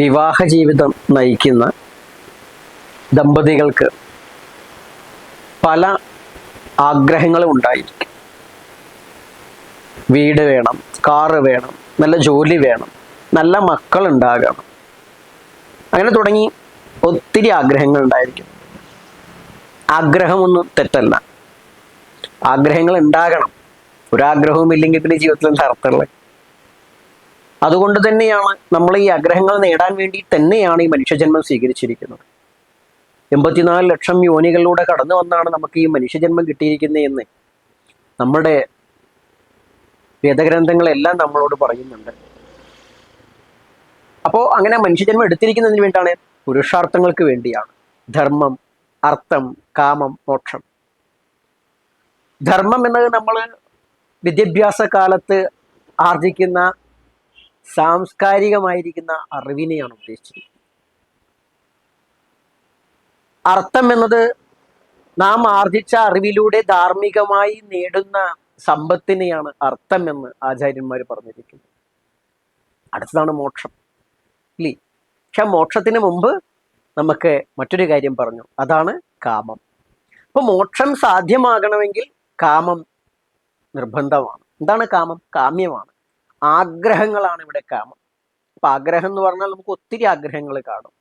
വിവാഹ ജീവിതം നയിക്കുന്ന ദമ്പതികൾക്ക് പല ആഗ്രഹങ്ങളും ഉണ്ടായിരിക്കും. വീട് വേണം കാറ് വേണം നല്ല ജോലി വേണം നല്ല മക്കൾ ഉണ്ടാകണം. അങ്ങനെ തുടങ്ങി ഒത്തിരി ആഗ്രഹങ്ങൾ ഉണ്ടായിരിക്കും. ആഗ്രഹമൊന്നും തെറ്റല്ല. ആഗ്രഹങ്ങൾ ഉണ്ടാകണം. ഒരാഗ്രഹവും ഇല്ലെങ്കിൽ പിന്നെ ജീവിതത്തിൽ അർത്ഥമുള്ളത്? അതുകൊണ്ട് തന്നെയാണ് നമ്മൾ ഈ ആഗ്രഹങ്ങൾ നേടാൻ വേണ്ടി തന്നെയാണ് ഈ മനുഷ്യജന്മം സ്വീകരിച്ചിരിക്കുന്നത്. എൺപത്തിനാല് ലക്ഷം യോനികളിലൂടെ കടന്നു വന്നാണ് നമുക്ക് ഈ മനുഷ്യജന്മം കിട്ടിയിരിക്കുന്നത് എന്ന് നമ്മുടെ വേദഗ്രന്ഥങ്ങളെല്ലാം നമ്മളോട് പറയുന്നുണ്ട്. അപ്പോൾ അങ്ങനെ മനുഷ്യജന്മം എടുത്തിരിക്കുന്നതിന് വേണ്ടിയാണ് പുരുഷാർത്ഥങ്ങൾക്ക് വേണ്ടിയാണ്. ധർമ്മം അർത്ഥം കാമം മോക്ഷം. ധർമ്മം എന്നത് നമ്മൾ വിദ്യാഭ്യാസ കാലത്ത് ആർജിക്കുന്ന സാംസ്കാരികമായിരിക്കുന്ന അറിവിനെയാണ് ഉദ്ദേശിച്ചത്. അർത്ഥം എന്നത് നാം ആർജിച്ച അറിവിലൂടെ ധാർമ്മികമായി നേടുന്ന സമ്പത്തിനെയാണ് അർത്ഥം എന്ന് ആചാര്യന്മാർ പറഞ്ഞിരിക്കുന്നത്. അടുത്തതാണ് മോക്ഷം. ഇല്ലേ? പക്ഷെ മോക്ഷത്തിന് മുമ്പ് നമുക്ക് മറ്റൊരു കാര്യം പറഞ്ഞു. അതാണ് കാമം. അപ്പൊ മോക്ഷം സാധ്യമാകണമെങ്കിൽ കാമം നിർബന്ധമാണ്. എന്താണ് കാമം? കാമ്യമാണ്. ആഗ്രഹങ്ങളാണ് ഇവിടെ കാമം. അപ്പൊ ആഗ്രഹം എന്ന് പറഞ്ഞാൽ നമുക്ക് ഒത്തിരി ആഗ്രഹങ്ങൾ കാണും.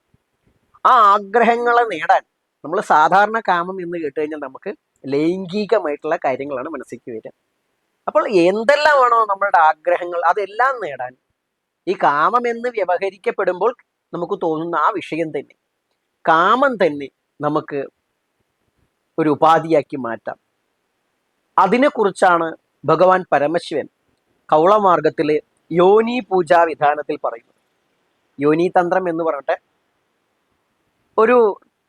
ആ ആഗ്രഹങ്ങളെ നേടാൻ നമ്മൾ സാധാരണ കാമം എന്ന് കേട്ട് കഴിഞ്ഞാൽ നമുക്ക് ലൈംഗികമായിട്ടുള്ള കാര്യങ്ങളാണ് മനസ്സിലേക്ക് വരിക. അപ്പോൾ എന്തെല്ലാമാണോ നമ്മളുടെ ആഗ്രഹങ്ങൾ അതെല്ലാം നേടാൻ ഈ കാമം എന്ന് വ്യവഹരിക്കപ്പെടുമ്പോൾ നമുക്ക് തോന്നുന്ന ആ വിഷയം തന്നെ. കാമം തന്നെ നമുക്ക് ഒരു ഉപാധിയാക്കി മാറ്റാം. അതിനെക്കുറിച്ചാണ് ഭഗവാൻ പരമശിവൻ കൗളമാർഗത്തിലെ യോനി പൂജാ വിധാനത്തിൽ പറയുന്നത് യോനി തന്ത്രം എന്ന് പറഞ്ഞിട്ട് ഒരു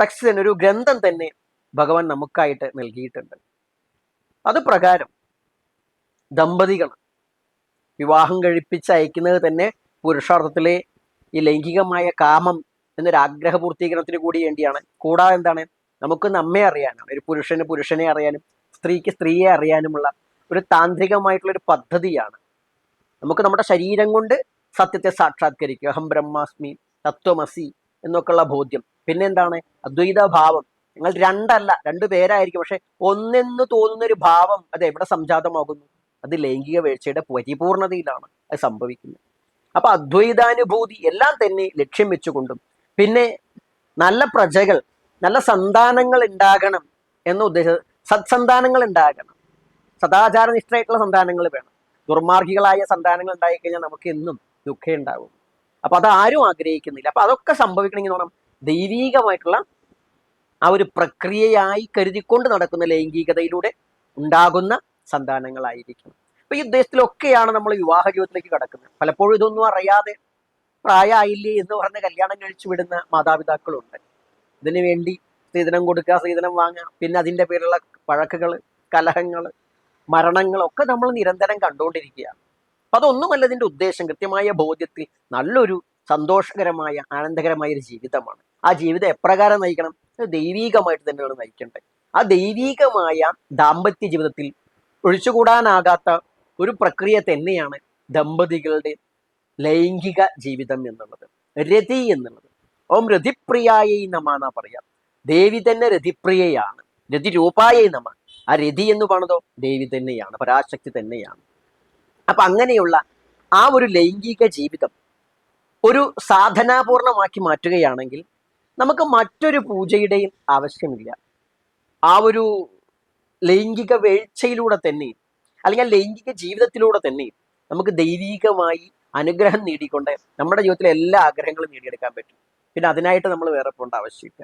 ടെക്സ്റ്റ് തന്നെ ഒരു ഗ്രന്ഥം തന്നെ ഭഗവാൻ നമുക്കായിട്ട് നൽകിയിട്ടുണ്ട്. അത് പ്രകാരം ദമ്പതികൾ വിവാഹം കഴിപ്പിച്ച് അയക്കുന്നത് തന്നെ പുരുഷാർത്ഥത്തിലെ ഈ ലൈംഗികമായ കാമം എന്നൊരു ആഗ്രഹ പൂർത്തീകരണത്തിന് കൂടി വേണ്ടിയാണ്. കൂടാതെ എന്താണ്? നമുക്ക് നമ്മെ അറിയാനാണ് ഒരു പുരുഷന് പുരുഷനെ അറിയാനും സ്ത്രീക്ക് സ്ത്രീയെ അറിയാനുമുള്ള ഒരു താന്ത്രികമായിട്ടുള്ള ഒരു പദ്ധതിയാണ് നമുക്ക് നമ്മുടെ ശരീരം കൊണ്ട് സത്യത്തെ സാക്ഷാത്കരിക്കുക. അഹം ബ്രഹ്മാസ്മി തത്വമസി എന്നൊക്കെയുള്ള ബോധ്യം. പിന്നെ എന്താണ് അദ്വൈത ഭാവം നിങ്ങൾ രണ്ടല്ല രണ്ടു പേരായിരിക്കും. പക്ഷെ ഒന്നെന്ന് തോന്നുന്ന ഒരു ഭാവം അത് എവിടെ സംജാതമാകുന്നു? അത് ലൈംഗിക വീഴ്ചയുടെ പരിപൂർണതയിലാണ് അത് സംഭവിക്കുന്നത്. അപ്പൊ അദ്വൈതാനുഭൂതി എല്ലാം തന്നെ ലക്ഷ്യം വെച്ചുകൊണ്ടും പിന്നെ നല്ല പ്രജകൾ നല്ല സന്താനങ്ങൾ ഉണ്ടാകണം എന്ന ഉദ്ദേശം സത്സന്താനങ്ങൾ ഉണ്ടാകണം. സദാചാരനിഷ്ഠയായിട്ടുള്ള സന്താനങ്ങൾ വേണം. ദുർമാർഗികളായ സന്താനങ്ങൾ ഉണ്ടായി കഴിഞ്ഞാൽ നമുക്ക് എന്നും ദുഃഖം ഉണ്ടാകും അപ്പൊ അത് ആരും ആഗ്രഹിക്കുന്നില്ല. അപ്പൊ അതൊക്കെ സംഭവിക്കണമെങ്കിൽ എന്ന് ദൈവീകമായിട്ടുള്ള ആ ഒരു പ്രക്രിയയായി കരുതിക്കൊണ്ട് നടക്കുന്ന ലൈംഗികതയിലൂടെ ഉണ്ടാകുന്ന സന്താനങ്ങളായിരിക്കും അപ്പൊ ഈ ഉദ്ദേശത്തിലൊക്കെയാണ് നമ്മൾ വിവാഹ ജീവിതത്തിലേക്ക് കടക്കുന്നത്. പലപ്പോഴും ഇതൊന്നും അറിയാതെ പ്രായമായില്ലേ എന്ന് പറഞ്ഞ് കല്യാണം കഴിച്ചു വിടുന്ന മാതാപിതാക്കളുണ്ട്. ഇതിനു വേണ്ടി സ്ത്രീധനം കൊടുക്കുക സ്ത്രീധനം വാങ്ങുക പിന്നെ അതിന്റെ പേരിലുള്ള വഴക്കുകൾ കലഹങ്ങൾ മരണങ്ങൾ ഒക്കെ നമ്മൾ നിരന്തരം കണ്ടുകൊണ്ടിരിക്കുകയാണ്. അതൊന്നുമല്ല ഇതിന്റെ ഉദ്ദേശം. കൃത്യമായ ബോധ്യത്തിൽ നല്ലൊരു സന്തോഷകരമായ ആനന്ദകരമായ ഒരു ജീവിതമാണ്. ആ ജീവിതം എപ്രകാരം നയിക്കണം? ദൈവീകമായിട്ട് തന്നെയാണ് നയിക്കേണ്ടത്. ആ ദൈവീകമായ ദാമ്പത്യ ജീവിതത്തിൽ ഒഴിച്ചുകൂടാനാകാത്ത ഒരു പ്രക്രിയ തന്നെയാണ് ദമ്പതികളുടെ ലൈംഗിക ജീവിതം എന്നുള്ളത്. രതി എന്നുള്ളത്. ഓം രതിപ്രിയായ നമ എന്നാ പറയാം. ദേവി തന്നെ രതിപ്രിയയാണ്. രതി രൂപായി നമ. ആ രതി എന്ന് പറഞ്ഞതോ? ദേവി തന്നെയാണ് പരാശക്തി തന്നെയാണ്. അപ്പൊ അങ്ങനെയുള്ള ആ ഒരു ലൈംഗിക ജീവിതം ഒരു സാധനാപൂർണമാക്കി മാറ്റുകയാണെങ്കിൽ നമുക്ക് മറ്റൊരു പൂജയുടെയും ആവശ്യമില്ല. ആ ഒരു ലൈംഗിക വീഴ്ചയിലൂടെ തന്നെ അല്ലെങ്കിൽ ലൈംഗിക ജീവിതത്തിലൂടെ തന്നെ നമുക്ക് ദൈവികമായി അനുഗ്രഹം നേടിക്കൊണ്ട് നമ്മുടെ ജീവിതത്തിലെ എല്ലാ ആഗ്രഹങ്ങളും നേടിയെടുക്കാൻ പറ്റും. പിന്നെ അതിനായിട്ട് നമ്മൾ വേറെ പോകേണ്ട ആവശ്യമില്ല.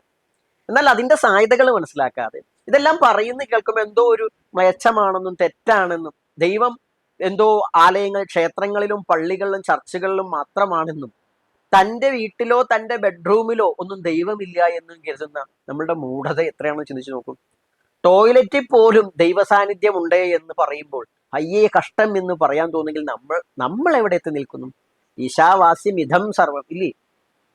എന്നാൽ അതിന്റെ സാധ്യതകൾ മനസ്സിലാക്കാതെ ഇതെല്ലാം പറയുന്ന കേൾക്കുമ്പോൾ എന്തോ ഒരു മെച്ചമാണെന്നും തെറ്റാണെന്നും ദൈവം എന്തോ ആലയങ്ങൾ ക്ഷേത്രങ്ങളിലും പള്ളികളിലും ചർച്ചുകളിലും മാത്രമാണെന്നും തന്റെ വീട്ടിലോ തന്റെ ബെഡ്റൂമിലോ ഒന്നും ദൈവമില്ല എന്നും കരുതുന്ന നമ്മളുടെ മൂഢത എത്രയാണെന്ന് ചിന്തിച്ചു നോക്കും. ടോയ്ലറ്റിൽ പോലും ദൈവ സാന്നിധ്യം എന്ന് പറയുമ്പോൾ അയ്യേ കഷ്ടം എന്ന് പറയാൻ തോന്നുമെങ്കിൽ നമ്മൾ നമ്മൾ എവിടെ എത്തി നിൽക്കുന്നു? ഈശാവാസ്യം ഇതം സർവം ഇല്ലേ?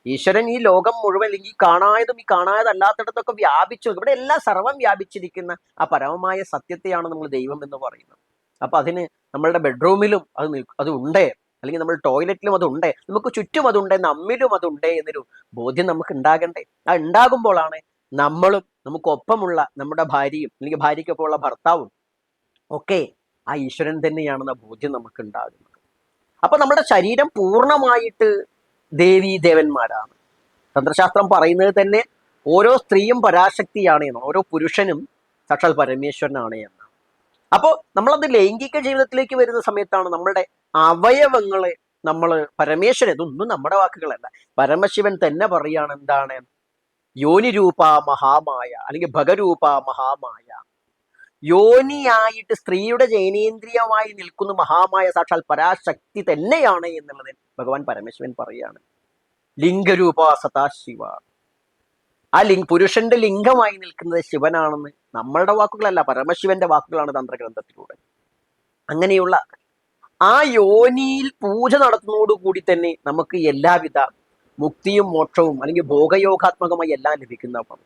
ഈശ്വരൻ ഈ ലോകം മുഴുവൻ അല്ലെങ്കിൽ ഈ കാണായതും ഈ കാണായതല്ലാത്തിടത്തൊക്കെ വ്യാപിച്ചു ഇവിടെ എല്ലാം സർവം വ്യാപിച്ചിരിക്കുന്ന ആ പരമമായ സത്യത്തെയാണ് നമ്മൾ ദൈവം എന്ന് പറയുന്നത്. അപ്പൊ അതിന് നമ്മളുടെ ബെഡ്റൂമിലും അത് അത് ഉണ്ടേ? അല്ലെങ്കിൽ നമ്മൾ ടോയ്ലറ്റിലും അതുണ്ട് നമുക്ക് ചുറ്റും അതുണ്ട് നമ്മിലും അതുണ്ട് എന്നൊരു ബോധ്യം നമുക്ക് ഉണ്ടാകണ്ടേ? ആ ഉണ്ടാകുമ്പോഴാണ് നമ്മളും നമുക്കൊപ്പമുള്ള നമ്മുടെ ഭാര്യയും അല്ലെങ്കിൽ ഭാര്യയ്ക്കൊപ്പമുള്ള ഭർത്താവും ഒക്കെ ആ ഈശ്വരൻ തന്നെയാണെന്ന ബോധ്യം നമുക്ക് ഉണ്ടാകുന്നത്. അപ്പൊ നമ്മുടെ ശരീരം പൂർണമായിട്ട് ദേവീ ദേവന്മാരാണ് തന്ത്രശാസ്ത്രം പറയുന്നത് തന്നെ ഓരോ സ്ത്രീയും പരാശക്തിയാണ് എന്ന് ഓരോ പുരുഷനും സാക്ഷാൽ പരമേശ്വരനാണ് എന്ന് അപ്പോൾ നമ്മളത് ലൈംഗിക ജീവിതത്തിലേക്ക് വരുന്ന സമയത്താണ് നമ്മളുടെ അവയവങ്ങളെ നമ്മൾ പരമേശ്വരൻ ഇതൊന്നും നമ്മുടെ വാക്കുകളല്ല. പരമശിവൻ തന്നെ പറയാണ് എന്താണ്? യോനിരൂപ മഹാമായ അല്ലെങ്കിൽ ഭഗരൂപ മഹാമായ യോനിയായിട്ട് സ്ത്രീയുടെ ജനേന്ദ്രിയമായി നിൽക്കുന്ന മഹാമായ സാക്ഷാൽ പരാശക്തി തന്നെയാണ് എന്നുള്ളത് ഭഗവാൻ പരമേശ്വരൻ പറയാണ്. ലിംഗരൂപാസതാ ശിവ. ആ ലിംഗ് പുരുഷന്റെ ലിംഗമായി നിൽക്കുന്നത് ശിവനാണെന്ന് നമ്മളുടെ വാക്കുകളല്ല പരമശിവന്റെ വാക്കുകളാണ് തന്ത്രഗ്രന്ഥത്തിലൂടെ. അങ്ങനെയുള്ള ആ യോനിയിൽ പൂജ നടത്തുന്നതോടുകൂടി തന്നെ നമുക്ക് എല്ലാവിധ മുക്തിയും മോക്ഷവും അല്ലെങ്കിൽ ഭോഗയോഗാത്മകമായി എല്ലാം ലഭിക്കുന്നതാണ്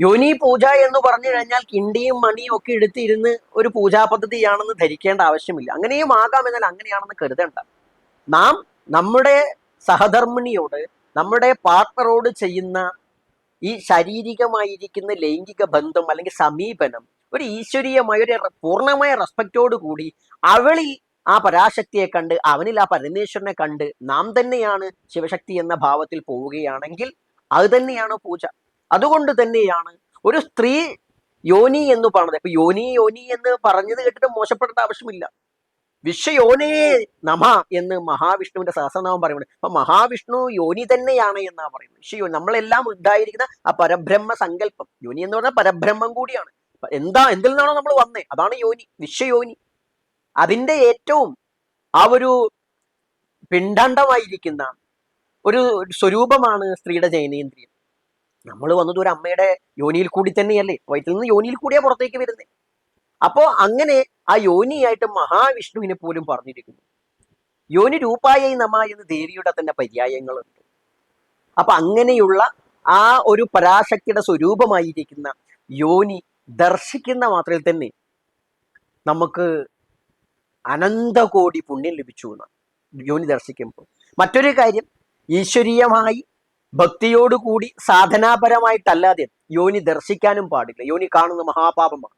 യോനി പൂജ എന്ന് പറഞ്ഞു കഴിഞ്ഞാൽ കിണ്ടിയും മണിയും ഒക്കെ എടുത്തിരുന്ന് ഒരു പൂജാ പദ്ധതിയാണെന്ന് ധരിക്കേണ്ട ആവശ്യമില്ല. അങ്ങനെയും ആകാം എന്നാൽ അങ്ങനെയാണെന്ന് കരുതേണ്ട. നാം നമ്മുടെ സഹധർമ്മിണിയോട് നമ്മുടെ പാർട്ട്ണറോട് ചെയ്യുന്ന ഈ ശാരീരികമായിരിക്കുന്ന ലൈംഗിക ബന്ധം അല്ലെങ്കിൽ സമീപനം ഒരു ഈശ്വരീയമായ ഒരു പൂർണമായ റെസ്പെക്റ്റോട് കൂടി അവളിൽ ആ പരാശക്തിയെ കണ്ട് അവനിൽ ആ പരമേശ്വരനെ കണ്ട് നാം തന്നെയാണ് ശിവശക്തി എന്ന ഭാവത്തിൽ പോവുകയാണെങ്കിൽ അത് തന്നെയാണ് പൂജ. അതുകൊണ്ട് തന്നെയാണ് ഒരു സ്ത്രീ യോനി എന്ന് പറഞ്ഞത്. ഇപ്പൊ യോനി യോനി എന്ന് പറഞ്ഞത് കേട്ടിട്ട് മോശപ്പെടേണ്ട ആവശ്യമില്ല. വിശ്വയോനേ നമ എന്ന് മഹാവിഷ്ണുവിന്റെ സഹസ്രനാമം പറയുന്നത് അപ്പൊ മഹാവിഷ്ണു യോനി തന്നെയാണ് എന്നാ പറയുന്നത്. വിശ്വയോനി നമ്മളെല്ലാം ഉണ്ടായിരിക്കുന്ന ആ പരബ്രഹ്മ സങ്കല്പം. യോനി എന്ന് പറഞ്ഞാൽ പരബ്രഹ്മം കൂടിയാണ്. എന്താ എന്തിൽ നിന്നാണോ നമ്മൾ വന്നേ? അതാണ് യോനി വിശ്വയോനി. അതിന്റെ ഏറ്റവും ആ ഒരു പിണ്ടാണ്ടമായിരിക്കുന്ന ഒരു സ്വരൂപമാണ് സ്ത്രീയുടെ ജനനേന്ദ്രിയം നമ്മൾ വന്നത് ഒരു അമ്മയുടെ യോനിയിൽ കൂടി തന്നെയല്ലേ? വയറ്റിൽ നിന്ന് യോനിയിൽ കൂടിയാ പുറത്തേക്ക് വരുന്നത് അപ്പോ അങ്ങനെ ആ യോനിയായിട്ട് മഹാവിഷ്ണുവിനെ പോലും പറഞ്ഞിരിക്കുന്നു. യോനി രൂപായ നമ എന്ന് ദേവിയുടെ തന്നെ പര്യായങ്ങളുണ്ട്. അപ്പൊ അങ്ങനെയുള്ള ആ ഒരു പരാശക്തിയുടെ സ്വരൂപമായിരിക്കുന്ന യോനി ദർശിക്കുന്ന മാത്രയിൽ തന്നെ നമുക്ക് അനന്തകോടി പുണ്യം ലഭിച്ചു എന്നാണ് യോനി ദർശിക്കുമ്പോൾ. മറ്റൊരു കാര്യം ഈശ്വരീയമായി ഭക്തിയോടുകൂടി സാധനാപരമായിട്ടല്ലാതെ യോനി ദർശിക്കാനും പാടില്ല. യോനി കാണുന്ന മഹാപാപമാണ്.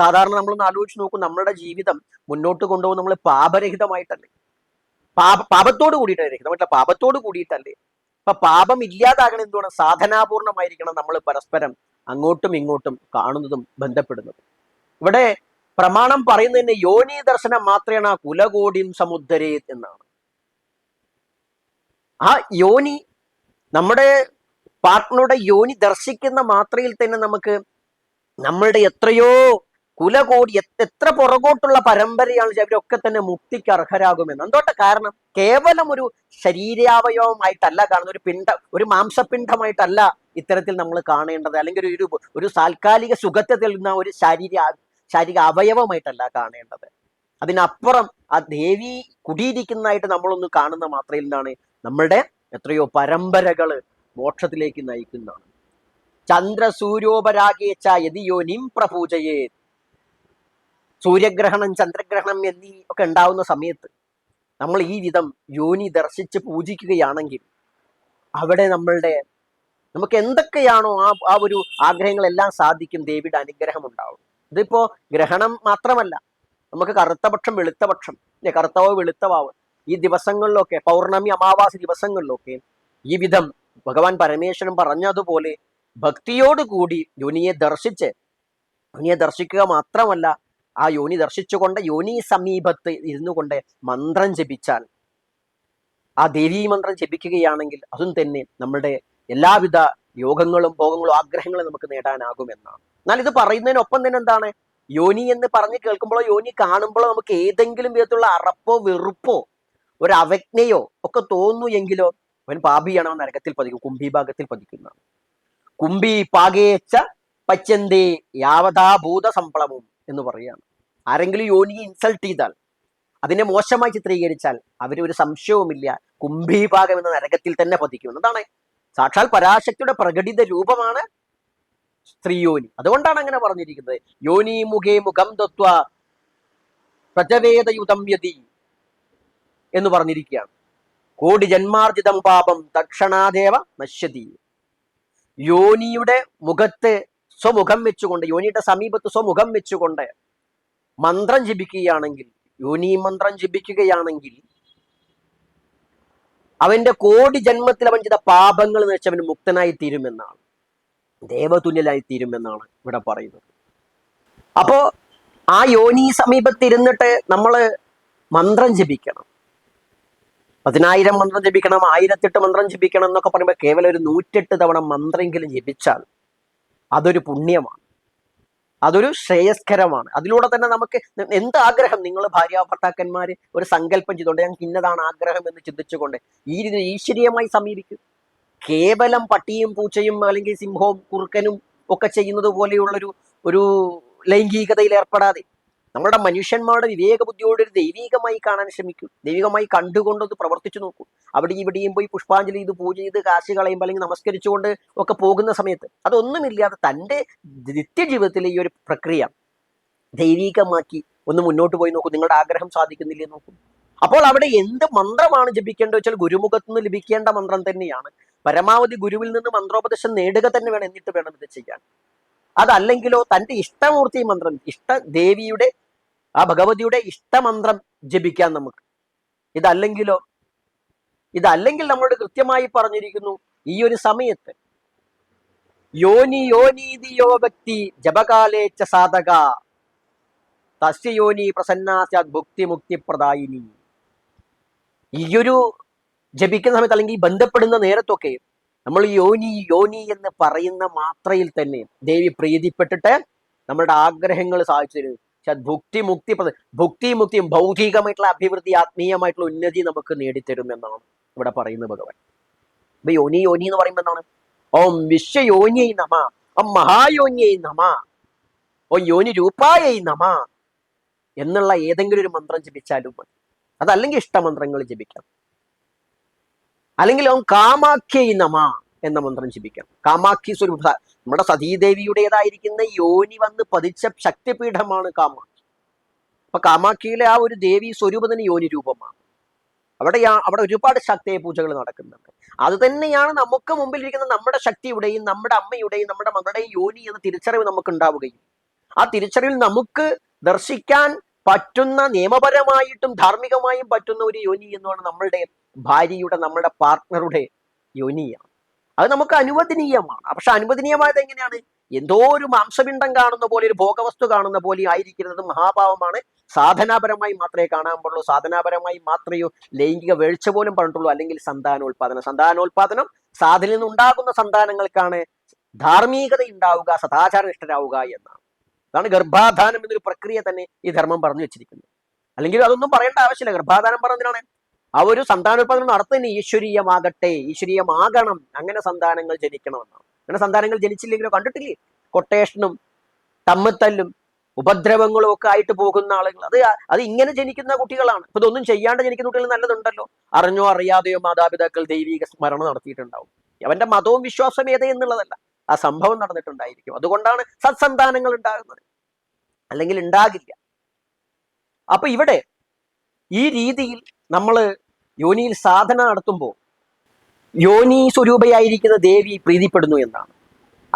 സാധാരണ നമ്മളൊന്ന് ആലോചിച്ച് നോക്കും നമ്മുടെ ജീവിതം മുന്നോട്ട് കൊണ്ടുപോകും നമ്മൾ പാപരഹിതമായിട്ടല്ലേ? പാപ പാപത്തോട് കൂടിയിട്ടല്ലേ രഹിതമായിട്ടല്ല പാപത്തോട് കൂടിയിട്ടല്ലേ? അപ്പൊ പാപം ഇല്ലാതാകണം എന്തുവാണ്? സാധനാപൂർണമായിരിക്കണം നമ്മൾ പരസ്പരം അങ്ങോട്ടും ഇങ്ങോട്ടും കാണുന്നതും ബന്ധപ്പെടുന്നതും. ഇവിടെ പ്രമാണം പറയുന്നതിന് യോനി ദർശനം മാത്രമാണ് ആ കുലകോടിയും സമുദ്രേ എന്നാണ്. ആ യോനി നമ്മുടെ പാർട്ട്ണറുടെ യോനി ദർശിക്കുന്ന മാത്രയിൽ തന്നെ നമുക്ക് നമ്മളുടെ എത്രയോ കുലകോടി എത്ര പുറകോട്ടുള്ള പരമ്പരയാണ് അവരൊക്കെ തന്നെ മുക്തിക്ക് അർഹരാകുമെന്ന്. എന്തോട്ടെ കാരണം? കേവലം ഒരു ശരീരാവയവമായിട്ടല്ല കാണുന്ന ഒരു പിണ്ട ഒരു മാംസപിണ്ഡമായിട്ടല്ല ഇത്തരത്തിൽ നമ്മൾ കാണേണ്ടത് അല്ലെങ്കിൽ ഒരു ഒരു താൽക്കാലിക സുഖത്തെ തെളിയുന്ന ഒരു ശാരീര ശാരീരിക അവയവമായിട്ടല്ല കാണേണ്ടത്. അതിനപ്പുറം ആ ദേവി കുടിയിരിക്കുന്നതായിട്ട് നമ്മളൊന്ന് കാണുന്ന മാത്രയിൽ നിന്നാണ് നമ്മളുടെ എത്രയോ പരമ്പരകൾ മോക്ഷത്തിലേക്ക് നയിക്കുന്നതാണ്. ചന്ദ്ര സൂര്യോപരാഗേച്ച യതിയോ പ്രപൂജയേ സൂര്യഗ്രഹണം ചന്ദ്രഗ്രഹണം എന്നീ ഒക്കെ ഉണ്ടാവുന്ന സമയത്ത് നമ്മൾ ഈ വിധം യോനി ദർശിച്ച് പൂജിക്കുകയാണെങ്കിൽ അവിടെ നമ്മളുടെ നമുക്ക് എന്തൊക്കെയാണോ ആ ആ ഒരു ആഗ്രഹങ്ങളെല്ലാം സാധിക്കും ദേവിയുടെ അനുഗ്രഹം ഉണ്ടാവും. ഇതിപ്പോ ഗ്രഹണം മാത്രമല്ല നമുക്ക് കറുത്ത പക്ഷം വെളുത്ത പക്ഷം കറുത്തവോ വെളുത്തവാവ് ഈ ദിവസങ്ങളിലൊക്കെ പൗർണമി അമാവാസി ദിവസങ്ങളിലൊക്കെ ഈ വിധം ഭഗവാൻ പരമേശ്വരൻ പറഞ്ഞതുപോലെ ഭക്തിയോടുകൂടി യോനിയെ ദർശിച്ച് യോനിയെ ദർശിക്കുക മാത്രമല്ല ആ യോനി ദർശിച്ചുകൊണ്ട് യോനി സമീപത്ത് ഇരുന്നു കൊണ്ട് മന്ത്രം ജപിച്ചാൽ ആ ദേവീ മന്ത്രം ജപിക്കുകയാണെങ്കിൽ അതും തന്നെ നമ്മുടെ എല്ലാവിധ യോഗങ്ങളും ഭോഗങ്ങളും ആഗ്രഹങ്ങളും നമുക്ക് നേടാനാകുമെന്നാണ്. എന്നാൽ ഇത് പറയുന്നതിനൊപ്പം തന്നെ എന്താണ്? യോനി എന്ന് പറഞ്ഞ് കേൾക്കുമ്പോഴോ യോനി കാണുമ്പോഴോ നമുക്ക് ഏതെങ്കിലും വിധത്തിലുള്ള അറപ്പോ വെറുപ്പോ ഒരു അവജ്ഞയോ ഒക്കെ തോന്നുന്നു എങ്കിലോ അവൻ പാപിയാണ് നരകത്തിൽ പതിക്കും കുംഭിഭാഗത്തിൽ പതിക്കുന്നതാണ്. കുംഭി പാകേച്ച പച്ചന്തേ യാവതാഭൂത സംപ്ലവം എന്ന് പറയുകയാണ്. ആരെങ്കിലും യോനിയെ ഇൻസൾട്ട് ചെയ്താൽ അതിനെ മോശമായി ചിത്രീകരിച്ചാൽ അവർ ഒരു സംശയവുമില്ല. കുംഭീഭാഗം എന്ന നരകത്തിൽ തന്നെ പതിക്കും. എന്നതാണ് സാക്ഷാൽ പരാശക്തിയുടെ പ്രകടിത രൂപമാണ് സ്ത്രീയോനി അതുകൊണ്ടാണ് അങ്ങനെ പറഞ്ഞിരിക്കുന്നത്. യോനി മുഖേ മുഖം തത്വ പ്രജവേദയുതം യതി എന്ന് പറഞ്ഞിരിക്കുകയാണ്. കോടി ജന്മാർജിതം പാപം തക്ഷണാദേവ നശ്യതി. യോനിയുടെ മുഖത്ത് സ്വമുഖം വെച്ചുകൊണ്ട് യോനിയുടെ സമീപത്ത് സ്വമുഖം വെച്ചുകൊണ്ട് മന്ത്രം ജപിക്കുകയാണെങ്കിൽ യോനി മന്ത്രം ജപിക്കുകയാണെങ്കിൽ അവന്റെ കോടി ജന്മത്തിൽ അവൻ ചെയ്ത പാപങ്ങൾ എന്ന് വെച്ചവൻ മുക്തനായി തീരുമെന്നാണ് ദേവതുല്യനായി തീരുമെന്നാണ് ഇവിടെ പറയുന്നത്. അപ്പോ ആ യോനി സമീപത്തിരുന്നിട്ട് നമ്മൾ മന്ത്രം ജപിക്കണം. പതിനായിരം മന്ത്രം ജപിക്കണം ആയിരത്തെട്ട് മന്ത്രം ജപിക്കണം എന്നൊക്കെ പറയുമ്പോൾ കേവലം ഒരു നൂറ്റെട്ട് തവണ മന്ത്രമെങ്കിലും ജപിച്ചാൽ അതൊരു പുണ്യമാണ്. അതൊരു ശ്രേയസ്കരമാണ്. അതിലൂടെ തന്നെ നമുക്ക് എന്ത് ആഗ്രഹം നിങ്ങൾ ഭാര്യ ഭർത്താക്കന്മാര് ഒരു സങ്കല്പം ചെയ്തുകൊണ്ട് ഞങ്ങൾക്ക് ഇന്നതാണ് ആഗ്രഹം എന്ന് ചിന്തിച്ചുകൊണ്ട് ഈ രീതി ഈശ്വരീയമായി സമീപിക്കും. കേവലം പട്ടിയും പൂച്ചയും അല്ലെങ്കിൽ സിംഹവും കുറുക്കനും ഒക്കെ ചെയ്യുന്നത് പോലെയുള്ളൊരു ഒരു ലൈംഗികതയിൽ ഏർപ്പെടാതെ നമ്മുടെ മനുഷ്യന്മാരുടെ വിവേക ബുദ്ധിയോട് ഒരു ദൈവികമായി കാണാൻ ശ്രമിക്കും. ദൈവികമായി കണ്ടുകൊണ്ടത് പ്രവർത്തിച്ചു നോക്കൂ. അവിടെ ഇവിടെയും പോയി പുഷ്പാഞ്ജലി ചെയ്ത് പൂജ ചെയ്ത് കാശ് കളയുമ്പോൾ അല്ലെങ്കിൽ നമസ്കരിച്ചുകൊണ്ട് ഒക്കെ പോകുന്ന സമയത്ത് അതൊന്നുമില്ലാതെ തന്റെ നിത്യജീവിതത്തിലെ ഈ ഒരു പ്രക്രിയ ദൈവികമാക്കി ഒന്ന് മുന്നോട്ട് പോയി നോക്കൂ. നിങ്ങളുടെ ആഗ്രഹം സാധിക്കുന്നില്ലേ നോക്കൂ. അപ്പോൾ അവിടെ എന്ത് മന്ത്രമാണ് ജപിക്കേണ്ടത് വെച്ചാൽ ഗുരുമുഖത്ത് നിന്ന് ലഭിക്കേണ്ട മന്ത്രം തന്നെയാണ്. പരമാവധി ഗുരുവിൽ നിന്ന് മന്ത്രോപദേശം നേടുക തന്നെ വേണം എന്നിട്ട് വേണം ഇത് ചെയ്യാൻ. അതല്ലെങ്കിലോ തന്റെ ഇഷ്ടമൂർത്തി മന്ത്രം ഇഷ്ട ദേവിയുടെ ആ ഭഗവതിയുടെ ഇഷ്ടമന്ത്രം ജപിക്കാൻ നമുക്ക്. ഇതല്ലെങ്കിലോ? ഇതല്ലെങ്കിൽ നമ്മളോട് കൃത്യമായി പറഞ്ഞിരിക്കുന്നു ഈ ഒരു സമയത്ത് യോനി യോനീതിയോ വ്യക്തി ജപകാലേച്ച സാധക തസ്യ യോനി പ്രസന്നാസ്യാത് ഭുക്തി മുക്തി പ്രദായിനി ഈയൊരു ജപിക്കുന്ന സമയത്ത് അല്ലെങ്കിൽ ബന്ധപ്പെടുന്ന നേരത്തൊക്കെ നമ്മൾ യോനി യോനി എന്ന് പറയുന്ന മാത്രയിൽ തന്നെ ദേവി പ്രീതിപ്പെട്ടിട്ട് നമ്മളുടെ ആഗ്രഹങ്ങൾ സാധിച്ചു തരുന്നു ഭുക്തി മുക്തി ഭുക്തി മുക്തിയും ഭൗതികമായിട്ടുള്ള അഭിവൃദ്ധി ആത്മീയമായിട്ടുള്ള ഉന്നതി നമുക്ക് നേടിത്തരും എന്നാണ് ഇവിടെ പറയുന്നത് ഭഗവാൻ. ഇപ്പൊ യോനി യോനി എന്ന് പറയുമ്പോൾ എന്താണ്? ഓം വിശ്വയോനിയൈ നമ ഓം മഹായോനിയൈ നമ ഓ യോനി രൂപായൈ നമ എന്നുള്ള ഏതെങ്കിലും ഒരു മന്ത്രം ജപിച്ചാലും മതി. അതല്ലെങ്കിൽ ഇഷ്ടമന്ത്രങ്ങൾ ജപിക്കാം. അല്ലെങ്കിൽ ഓം കാമാഖ്യൈ നമ എന്ന മന്ത്രം ജപിക്കാം കാമാഖ്യ സ്വരൂപ നമ്മുടെ സതീദേവിയുടേതായിരിക്കുന്ന യോനി വന്ന് പതിച്ച ശക്തിപീഠമാണ് കാമാഖ്യ അപ്പൊ കാമാഖ്യയിലെ ആ ഒരു ദേവി സ്വരൂപത്തിന് യോനി രൂപമാണ്. അവിടെ അവിടെ ഒരുപാട് ശക്തിയെ പൂജകൾ നടക്കുന്നുണ്ട്. അത് തന്നെയാണ് നമുക്ക് മുമ്പിൽ ഇരിക്കുന്ന നമ്മുടെ ശക്തിയുടെയും നമ്മുടെ അമ്മയുടെയും നമ്മുടെ മകളുടെയും യോനി എന്ന തിരിച്ചറിവ് നമുക്ക് ഉണ്ടാവുകയും ആ തിരിച്ചറിവിൽ നമുക്ക് ദർശിക്കാൻ പറ്റുന്ന നിയമപരമായിട്ടും ധാർമ്മികമായും പറ്റുന്ന ഒരു യോനി എന്നാണ് നമ്മളുടെ ഭാര്യയുടെ നമ്മുടെ പാർട്ട്ണറുടെ യോനിയാണ്. അത് നമുക്ക് അനുവദനീയമാണ്. പക്ഷെ അനുവദനീയമായത് എങ്ങനെയാണ്? എന്തോ ഒരു മാംസപിണ്ഡം കാണുന്ന പോലെ ഒരു ഭോഗവസ്തു കാണുന്ന പോലെ ആയിരിക്കുന്നത് മഹാഭാവമാണ് സാധനാപരമായി മാത്രമേ കാണാൻ പാടുള്ളൂ. സാധനാപരമായി മാത്രമേ ലൈംഗിക വീഴ്ച പോലും പറഞ്ഞിട്ടുള്ളൂ. അല്ലെങ്കിൽ സന്താനോൽപാദനം. സന്താനോൽപാദനം സാധനയിൽ നിന്നുണ്ടാകുന്ന സന്താനങ്ങൾക്കാണ് ധാർമ്മികത ഉണ്ടാവുക സദാചാരനിഷ്ഠരാവുക എന്നാണ്. അതാണ് ഗർഭാധാനം എന്നൊരു പ്രക്രിയ തന്നെ ഈ ധർമ്മം പറഞ്ഞു വെച്ചിരിക്കുന്നത്. അല്ലെങ്കിൽ അതൊന്നും പറയേണ്ട ആവശ്യമില്ല. ഗർഭാധാനം പറഞ്ഞതിനാണ് ആ ഒരു സന്താനോത്പാദനം നടത്തുന്ന ഈശ്വരീയമാകട്ടെ ഈശ്വരീയമാകണം. അങ്ങനെ സന്താനങ്ങൾ ജനിക്കണമെന്നാണ്. അങ്ങനെ സന്താനങ്ങൾ ജനിച്ചില്ലെങ്കിലോ കണ്ടിട്ടില്ലേ? കൊട്ടേഷനും തമ്മിത്തല്ലും ഉപദ്രവങ്ങളും ഒക്കെ ആയിട്ട് പോകുന്ന ആളുകൾ. അത് അത് ഇങ്ങനെ ജനിക്കുന്ന കുട്ടികളാണ്. ഇപ്പൊ ഇതൊന്നും ചെയ്യാണ്ട് ജനിക്കുന്ന കുട്ടികൾ നല്ലതുണ്ടല്ലോ. അറിഞ്ഞോ അറിയാതെയോ മാതാപിതാക്കൾ ദൈവിക സ്മരണ നടത്തിയിട്ടുണ്ടാവും. അവന്റെ മതവും വിശ്വാസം ഏതേ എന്നുള്ളതല്ല. ആ സംഭവം നടന്നിട്ടുണ്ടായിരിക്കും. അതുകൊണ്ടാണ് സത്സന്താനങ്ങൾ ഉണ്ടാകുന്നത്. അല്ലെങ്കിൽ ഉണ്ടാകില്ല. അപ്പൊ ഇവിടെ ഈ രീതിയിൽ നമ്മൾ യോനിയിൽ സാധന നടത്തുമ്പോൾ യോനി സ്വരൂപയായിരിക്കുന്ന ദേവി പ്രീതിപ്പെടുന്നു എന്നാണ്.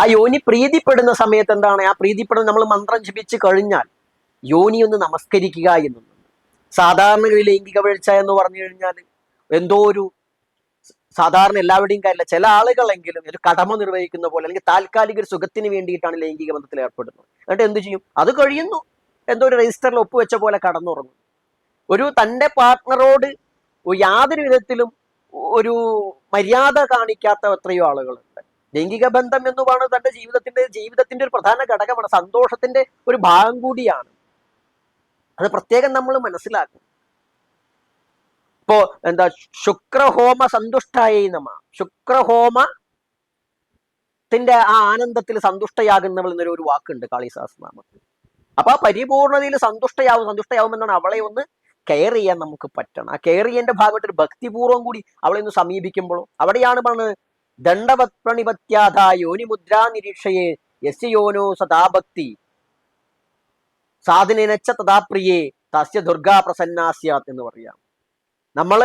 ആ യോനി പ്രീതിപ്പെടുന്ന സമയത്ത് എന്താണ്? ആ പ്രീതിപ്പെടുന്ന നമ്മൾ മന്ത്രം ജപിച്ച് കഴിഞ്ഞാൽ യോനി ഒന്ന് നമസ്കരിക്കുക എന്നുണ്ട്. സാധാരണ ലൈംഗിക വീഴ്ച എന്ന് പറഞ്ഞു കഴിഞ്ഞാൽ എന്തോ ഒരു സാധാരണ എല്ലാവരുടെയും കാര്യമില്ല. ചില ആളുകളെങ്കിലും ഒരു കടമ നിർവഹിക്കുന്ന പോലെ അല്ലെങ്കിൽ താൽക്കാലിക ഒരു സുഖത്തിന് വേണ്ടിയിട്ടാണ് ലൈംഗിക ബന്ധത്തിൽ ഏർപ്പെടുന്നത്. എന്നിട്ട് എന്ത് ചെയ്യും? അത് കഴിയുന്നു. എന്തോ ഒരു രജിസ്റ്ററിൽ ഒപ്പുവെച്ച പോലെ കടന്നുറങ്ങും ഒരു തന്റെ പാർട്ട്ണറോട് യാതൊരു വിധത്തിലും ഒരു മര്യാദ കാണിക്കാത്ത എത്രയോ ആളുകളുണ്ട്. ലൈംഗിക ബന്ധം എന്ന് പറയുന്നത് തന്റെ ജീവിതത്തിന്റെ ജീവിതത്തിന്റെ ഒരു പ്രധാന ഘടകമാണ് സന്തോഷത്തിന്റെ ഒരു ഭാഗം കൂടിയാണ്. അത് പ്രത്യേകം നമ്മൾ മനസ്സിലാക്കും ഇപ്പോ എന്താ ശുക്രഹോമ സന്തുഷ്ടായ നമ. ശുക്രഹോമത്തിന്റെ ആ ആനന്ദത്തിൽ സന്തുഷ്ടയാകുന്നവൾ എന്നൊരു ഒരു വാക്കുണ്ട് കാളിസാസ്നാമത്തിൽ അപ്പൊ ആ പരിപൂർണതയിൽ സന്തുഷ്ടയാവും സന്തുഷ്ടയാവും എന്നാണ് അവളെ ഒന്ന് കെയർ ചെയ്യാൻ നമുക്ക് പറ്റണം. ആ കെയർ ചെയ്യേണ്ട ഭാഗമായിട്ട് ഒരു ഭക്തിപൂർവം കൂടി അവളെ ഒന്ന് സമീപിക്കുമ്പോഴോ അവിടെയാണ് പറഞ്ഞത് ദണ്ഡവത് പ്രണിപത്യാധ യോനി മുദ്രാ നിരീക്ഷയെ യസ് യോനോ സദാഭക്തി. സാധനച്ച തഥാപ്രിയേ തസ്യ ദുർഗാ പ്രസന്നാസ്യാത് എന്ന് പറയാം. നമ്മൾ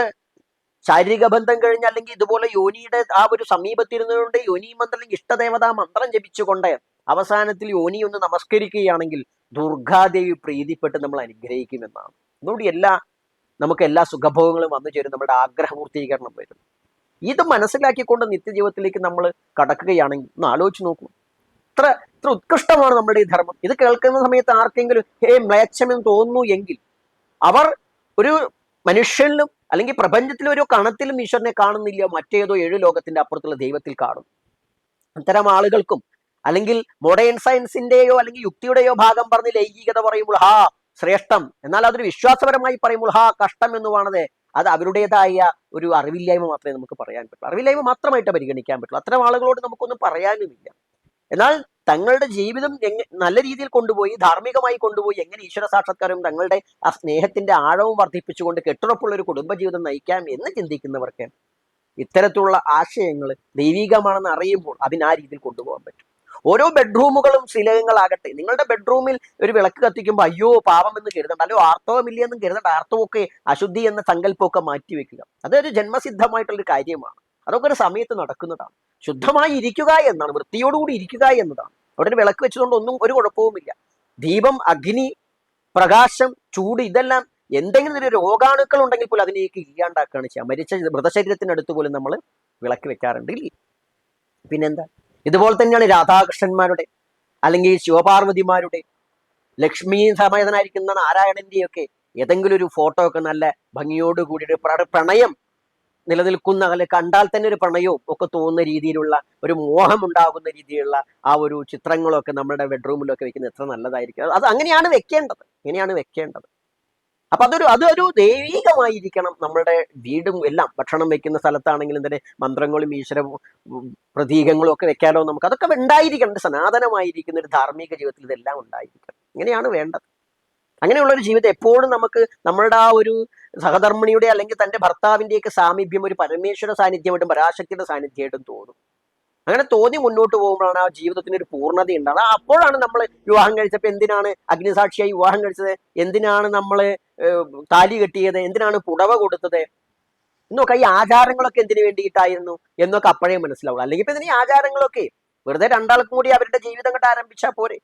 ശാരീരിക ബന്ധം കഴിഞ്ഞ് അല്ലെങ്കിൽ ഇതുപോലെ യോനിയുടെ ആ ഒരു സമീപത്തിരുന്നുകൊണ്ട് യോനി മന്ത്രം അല്ലെങ്കിൽ ഇഷ്ടദേവതാ മന്ത്രം ജപിച്ചുകൊണ്ട് അവസാനത്തിൽ യോനി ഒന്ന് നമസ്കരിക്കുകയാണെങ്കിൽ ദുർഗാദേവി പ്രീതിപ്പെട്ട് നമ്മൾ അനുഗ്രഹിക്കുമെന്നാണ്. അതുകൊണ്ട് എല്ലാ നമുക്ക് എല്ലാ സുഖഭോഗങ്ങളും വന്നു ചേരും. നമ്മുടെ ആഗ്രഹപൂർത്തീകരണം വരും. ഇത് മനസ്സിലാക്കിക്കൊണ്ട് നിത്യജീവിതത്തിലേക്ക് നമ്മൾ കടക്കുകയാണെങ്കിൽ ഒന്ന് ആലോചിച്ച് നോക്കൂ. ഇത്ര ഇത്ര ഉത്കൃഷ്ടമാണ് നമ്മുടെ ഈ ധർമ്മം. ഇത് കേൾക്കുന്ന സമയത്ത് ആർക്കെങ്കിലും ഹേ മ്ലേച്ഛമെന്ന് തോന്നുന്നു എങ്കിൽ അവർ ഒരു മനുഷ്യനിലും അല്ലെങ്കിൽ പ്രപഞ്ചത്തിലെ ഒരു കണത്തിലും ഈശ്വരനെ കാണുന്നില്ല. മറ്റേതോ ഏഴു ലോകത്തിന്റെ അപ്പുറത്തുള്ള ദൈവത്തിൽ കാണും. അത്തരം ആളുകൾക്കും അല്ലെങ്കിൽ മോഡേൺ സയൻസിന്റെയോ അല്ലെങ്കിൽ യുക്തിയുടെയോ ഭാഗം പറഞ്ഞ് ലൈംഗികത പറയുമ്പോൾ ഹാ ശ്രേഷ്ഠം. എന്നാൽ അതൊരു വിശ്വാസപരമായി പറയുമ്പോൾ ഹാ കഷ്ടം എന്ന് പറയുന്നത് അത് അവരുടേതായ ഒരു അറിവില്ലായ്മ മാത്രമേ നമുക്ക് പറയാൻ പറ്റുള്ളൂ അറിവില്ലായ്മ മാത്രമായിട്ട് പരിഗണിക്കാൻ പറ്റുള്ളൂ അത്തരം ആളുകളോട് നമുക്കൊന്നും പറയാനുമില്ല. എന്നാൽ തങ്ങളുടെ ജീവിതം നല്ല രീതിയിൽ കൊണ്ടുപോയി ധാർമ്മികമായി കൊണ്ടുപോയി എങ്ങനെ ഈശ്വര സാക്ഷാത്കാരവും തങ്ങളുടെ ആ സ്നേഹത്തിന്റെ ആഴവും വർദ്ധിപ്പിച്ചുകൊണ്ട് കെട്ടുറപ്പുള്ള ഒരു കുടുംബജീവിതം നയിക്കാം എന്ന് ചിന്തിക്കുന്നവർക്ക് ഇത്തരത്തിലുള്ള ആശയങ്ങൾ ദൈവികമാണെന്ന് അറിയുമ്പോൾ അതിന് രീതിയിൽ കൊണ്ടുപോകാൻ പറ്റും. ഓരോ ബെഡ്റൂമുകളും ശിലകങ്ങളാകട്ടെ നിങ്ങളുടെ ബെഡ്റൂമിൽ ഒരു വിളക്ക് കത്തിക്കുമ്പോൾ അയ്യോ പാപം എന്ന് കരുതണ്ട. അല്ലോ ആർത്തവമില്ല എന്നും കരുതണ്ട. ആർത്തവമൊക്കെ അശുദ്ധി എന്ന സങ്കല്പമൊക്കെ മാറ്റിവെക്കുക. അതൊരു ജന്മസിദ്ധമായിട്ടുള്ളൊരു കാര്യമാണ്. അതൊക്കെ ഒരു സമയത്ത് നടക്കുന്നതാണ്. ശുദ്ധമായി ഇരിക്കുക എന്നാണ്. വൃത്തിയോടുകൂടി ഇരിക്കുക എന്നതാണ്. അവിടെ ഒരു വിളക്ക് വെച്ചതുകൊണ്ട് ഒന്നും ഒരു കുഴപ്പവുമില്ല. ദീപം അഗ്നി പ്രകാശം ചൂട് ഇതെല്ലാം എന്തെങ്കിലും ഒരു രോഗാണുക്കൾ ഉണ്ടെങ്കിൽ പോലും അതിനെയൊക്കെ ഇല്ലാണ്ടാക്കുകയാണ് ചെയ്യുക. മരിച്ച മൃതശരീരത്തിനടുത്ത് പോലും നമ്മൾ വിളക്ക് വെക്കാറുണ്ട് ഇല്ലേ? പിന്നെന്താ? ഇതുപോലെ തന്നെയാണ് രാധാകൃഷ്ണന്മാരുടെ അല്ലെങ്കിൽ ശിവപാർവതിമാരുടെ ലക്ഷ്മി സമേതനായിരിക്കുന്ന നാരായണന്റെയൊക്കെ ഏതെങ്കിലും ഒരു ഫോട്ടോ ഒക്കെ നല്ല ഭംഗിയോട് കൂടിയിട്ട് പ്രണയം നിലനിൽക്കുന്ന അല്ലെ കണ്ടാൽ തന്നെ ഒരു പ്രണയവും ഒക്കെ തോന്നുന്ന രീതിയിലുള്ള ഒരു മോഹം ഉണ്ടാകുന്ന രീതിയിലുള്ള ആ ഒരു ചിത്രങ്ങളൊക്കെ നമ്മുടെ ബെഡ്റൂമിലൊക്കെ വെക്കുന്നത് എത്ര നല്ലതായിരിക്കും. അത് അങ്ങനെയാണ് വെക്കേണ്ടത്. ഇങ്ങനെയാണ് വെക്കേണ്ടത്. അപ്പൊ അതൊരു അതൊരു ദൈവികമായിരിക്കണം നമ്മുടെ വീടും എല്ലാം. ഭക്ഷണം വെക്കുന്ന സ്ഥലത്താണെങ്കിലും തന്നെ മന്ത്രങ്ങളും ഈശ്വര പ്രതീകങ്ങളും ഒക്കെ വെക്കാനോ നമുക്ക് അതൊക്കെ ഉണ്ടായിരിക്കണം. സനാതനമായിരിക്കുന്ന ഒരു ധാർമ്മിക ജീവിതത്തിൽ ഇതെല്ലാം ഉണ്ടായിരിക്കണം. ഇങ്ങനെയാണ് വേണ്ടത്. അങ്ങനെയുള്ള ഒരു ജീവിതം എപ്പോഴും നമുക്ക് നമ്മളുടെ ആ ഒരു സഹധർമ്മിണിയുടെ അല്ലെങ്കിൽ തന്റെ ഭർത്താവിന്റെയൊക്കെ സാമീപ്യം ഒരു പരമേശ്വര സാന്നിധ്യമായിട്ടും പരാശക്തിയുടെ സാന്നിധ്യമായിട്ടും തോന്നും. അങ്ങനെ തോന്നി മുന്നോട്ട് പോകുമ്പോഴാണ് ആ ജീവിതത്തിന് ഒരു പൂർണത ഉണ്ടാകുന്നത് അപ്പോഴാണ് നമ്മൾ വിവാഹം കഴിച്ചപ്പോൾ എന്തിനാണ് അഗ്നിസാക്ഷിയായി വിവാഹം കഴിച്ചത്? എന്തിനാണ് നമ്മൾ താലി കെട്ടിയത്? എന്തിനാണ് പുടവ കൊടുത്തത്? എന്നൊക്കെ ഈ ആചാരങ്ങളൊക്കെ എന്തിനു വേണ്ടിയിട്ടായിരുന്നു എന്നൊക്കെ അപ്പോഴേ മനസ്സിലാവുള്ളൂ. അല്ലെങ്കിൽ ഇപ്പൊ ഇതിന് ഈ ആചാരങ്ങളൊക്കെ വെറുതെ രണ്ടാൾക്കും കൂടി അവരുടെ ജീവിതം കണ്ട് ആരംഭിച്ചാൽ പോരെ?